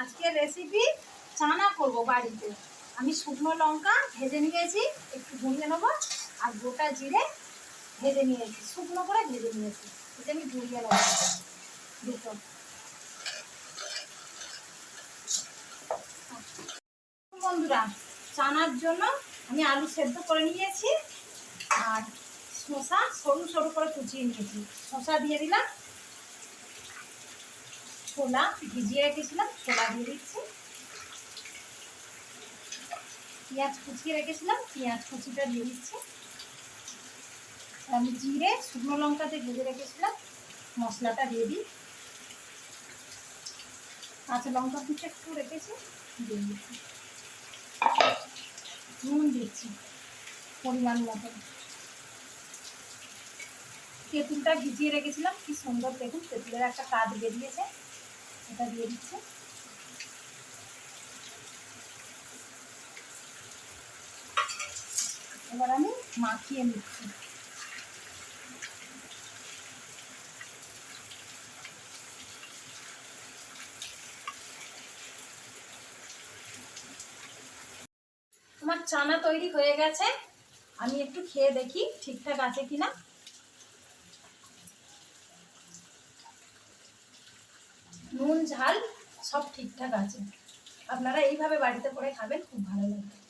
আজকে রেসিপি চানা করব বাড়িতে। আমি শুকনো লঙ্কা ভেজে নিয়েছি, একটু ভুঁজে নেব, আর গোটা জিরে ভেজে নিয়েছি, শুকনো করে ভেজে নিয়েছি। এটা আমি গুঁড়িয়ে নেব দুটো। বন্ধুরা, চানার জন্য আমি আলু সেদ্ধ করে নিয়েছি, আর শসা সরু সরু করে কুচিয়ে নিয়েছি। শসা দিয়ে দিলাম ছোলা, ভিজিয়ে রেখেছিলাম, ছোলা দিয়ে দিচ্ছি। পেঁয়াজ কুচিয়ে রেখেছিলাম, পেঁয়াজ কুচিটা দিয়ে দিচ্ছি। আমি জিরে, শুকনো লঙ্কাতে ভেজে রেখেছিলাম, মশলাটা দিয়ে দিই। কাঁচা লঙ্কা কুচি একটু রেখেছি, দিয়ে দিচ্ছি। নুন দিচ্ছি, পরিমাণ মতো। তেঁতুলটা ভিজিয়ে রেখেছিলাম, কি সুন্দর দেখুন, তেঁতুলের একটা কাজ বেরিয়েছে। এটা দিয়ে দিচ্ছি। এবার আমি মাখিয়ে নিচ্ছি। আমার চানা তৈরি হয়ে গেছে। আমি একটু খেয়ে দেখি ঠিকঠাক আছে কিনা। নুন ঝাল সব ঠিকঠাক আছে। আপনারা এইভাবে বাড়িতে করে খাবেন খুব ভালো লাগবে।